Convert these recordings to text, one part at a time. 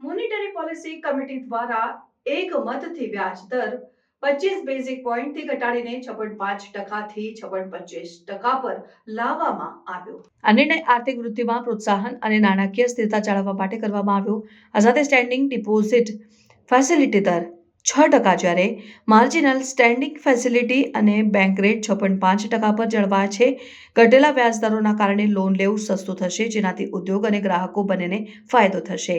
Monetary policy committee દ્વારા એક મતથી વ્યાજ દર પચીસ બેઝિક પોઈન્ટથી ઘટાડીને છપ્પન પાંચ ટકાથી છપ્પન પચીસ ટકા પર લાવવામાં આવ્યો. આ નિર્ણય આર્થિક વૃદ્ધિમાં પ્રોત્સાહન અને નાણાકીય સ્થિરતા જાળવવા માટે કરવામાં આવ્યો. આ સાથે સ્ટેન્ડિંગ ડિપોઝિટ ફેસિલિટી દર છ ટકા જ્યારે માર્જિનલ સ્ટેન્ડિંગ ફેસિલિટી અને બેંક રેટ છપ્પન પાંચ ટકા પર જળવાય છે. ઘટેલા વ્યાજદરોના કારણે લોન લેવું સસ્તું થશે, જેનાથી ઉદ્યોગ અને ગ્રાહકો બંનેને ફાયદો થશે.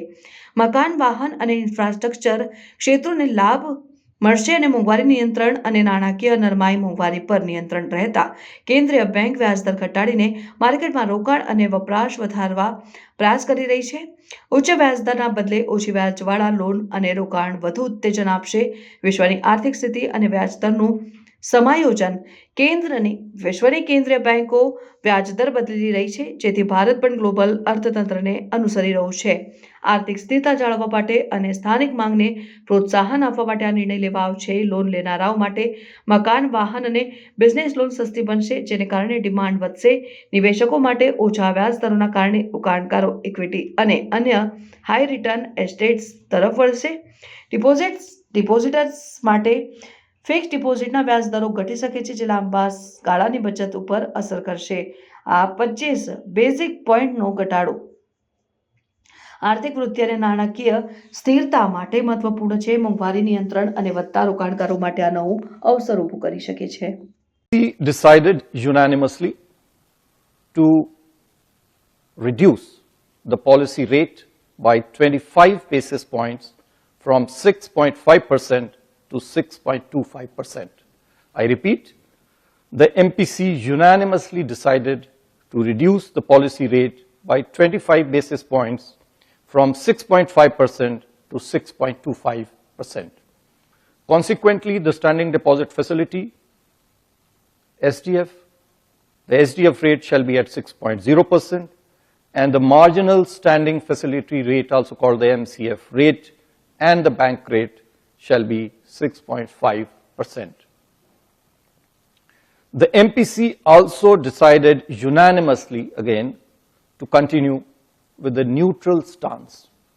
મકાન, વાહન અને ઇન્ફ્રાસ્ટ્રક્ચર ક્ષેત્રોને લાભ મળશે અને મોંઘવારી નિયંત્રણ અને નાણાકીય નરમાઈ મોંઘવારી પર નિયંત્રણ રહેતા કેન્દ્રીય બેંક વ્યાજદર ઘટાડીને માર્કેટમાં રોકાણ અને વપરાશ વધારવા પ્રયાસ કરી રહી છે. ઉચ્ચ વ્યાજદરના બદલે ઓછી વ્યાજવાળા લોન અને રોકાણ વધુ ઉત્તેજન આપશે. વિશ્વની આર્થિક સ્થિતિ અને વ્યાજદરનું સમાયોજન કેન્દ્રની વિશ્વની કેન્દ્રીય બેંકો વ્યાજદર બદલી રહી છે, જેથી ભારત પણ ગ્લોબલ અર્થતંત્રને અનુસરી રહ્યું છે. આર્થિક સ્થિરતા જાળવવા માટે અને સ્થાનિક માંગને પ્રોત્સાહન આપવા માટે આ નિર્ણય લેવાયો છે. લોન લેનારાઓ માટે મકાન, વાહન અને બિઝનેસ લોન સસ્તી બનશે, જેને કારણે ડિમાન્ડ વધશે. નિવેશકો માટે ઓછા વ્યાજ દરોના કારણે રોકાણકારો ઇક્વિટી અને અન્ય હાઈ રિટર્ન એસ્ટેટ્સ તરફ વળશે. ડિપોઝિટ્સ, ડિપોઝિટર્સ માટે ફિક્સ ડિપોઝિટના વ્યાજ દરો ઘટી શકે છે, જે લાંબા ગાળાની બચત ઉપર અસર કરશે. આ પચીસ બેઝિક પોઈન્ટનો ઘટાડો. આર્થિક વૃદ્ધિ અને નાણાકીય સ્થિરતા માટે મહત્વપૂર્ણ છે. મોંઘવારી નિયંત્રણ અને વધતા રોકાણકારો માટે આ નવું અવસર ઊભું કરી શકે છે. We decided unanimously to reduce the policy rate by 25 basis points from 6.5% to 6.25%. I repeat, the MPC unanimously decided to reduce the policy rate by 25 basis points from 6.5% to 6.25%. Consequently, the standing deposit facility SDF, the SDF rate shall be at 6.0% and the marginal standing facility rate, also called the MCF rate, and the bank rate shall be 6.5%. The MPC also decided unanimously again to continue with the neutral stance.